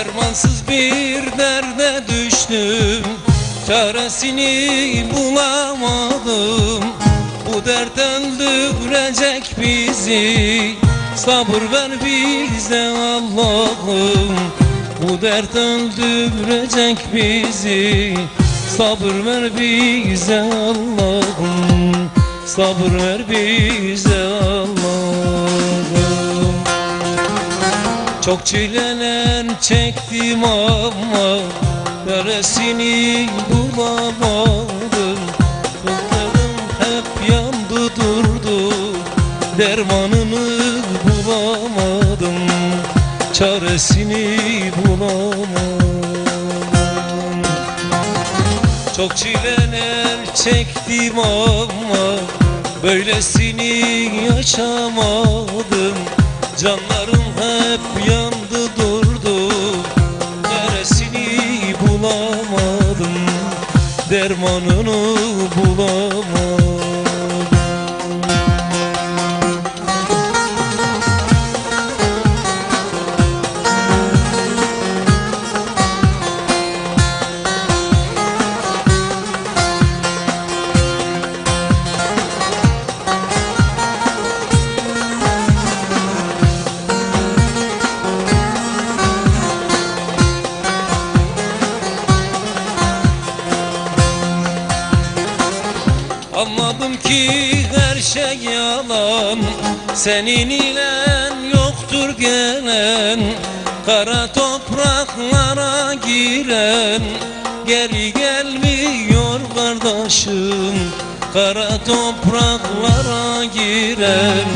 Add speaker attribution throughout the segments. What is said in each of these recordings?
Speaker 1: Dermansız bir derde düştüm. Çaresini bulamadım. Bu dert öldürecek bizi. Sabır ver bize Allah'ım. Bu dert öldürecek bizi. Sabır ver bize Allah'ım. Sabır ver bize Allah'ım Çok çileler çektim ama Neresini bulamadım. Kızlarım hep yandı durdu Dermanını bulamadım. Çaresini bulamadım. Çok çileler çektim ama Böylesini yaşamadım. Canlarım hep Dermanını bulamadım ki her şey yalan. Senin ile yoktur gelen Kara topraklara giren. Geri gelmiyor kardeşim Kara topraklara giren.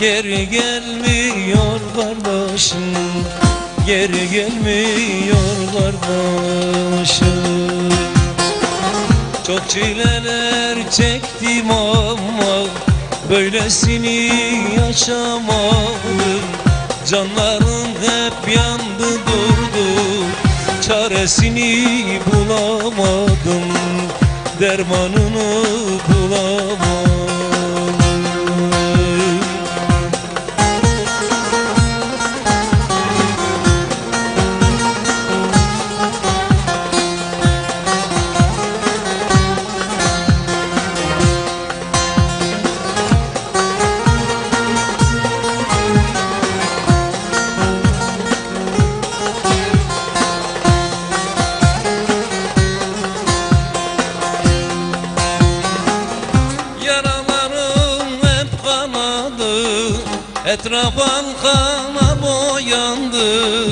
Speaker 1: Geri gelmiyor kardeşim Geri gelmiyor kardeşim çok çileler çektim ama Böylesini yaşamadım. Canlarım hep yandı durdu Çaresini bulamadım. Dermanını bulamadım Etrafan kana boyandı.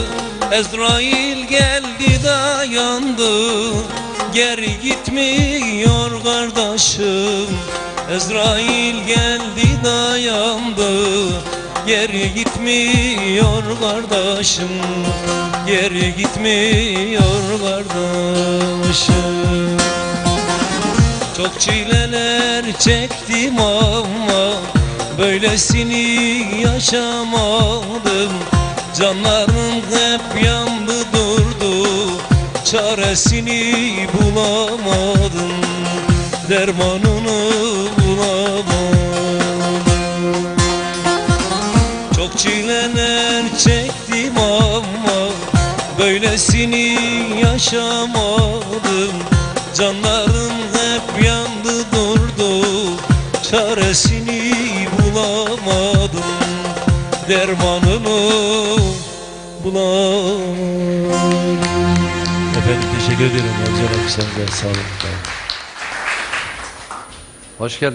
Speaker 1: Ezrail geldi dayandı. Geri gitmiyor kardeşim. Ezrail geldi dayandı. Geri gitmiyor kardeşim. Geri gitmiyor kardeşim. Çok çileler çektim ama Böylesini yaşamadım. Canlarım hep yandı durdu. Çaresini bulamadım. Dermanını bulamadım. Çok çileler çektim ama Böylesini yaşamadım. Canlarım hep yandı durdu. Çaresini bulamadım Dermanını bulamadım
Speaker 2: Efendim teşekkür ederim. Ercan Aksan'da sağ olun.
Speaker 3: Hoş geldin.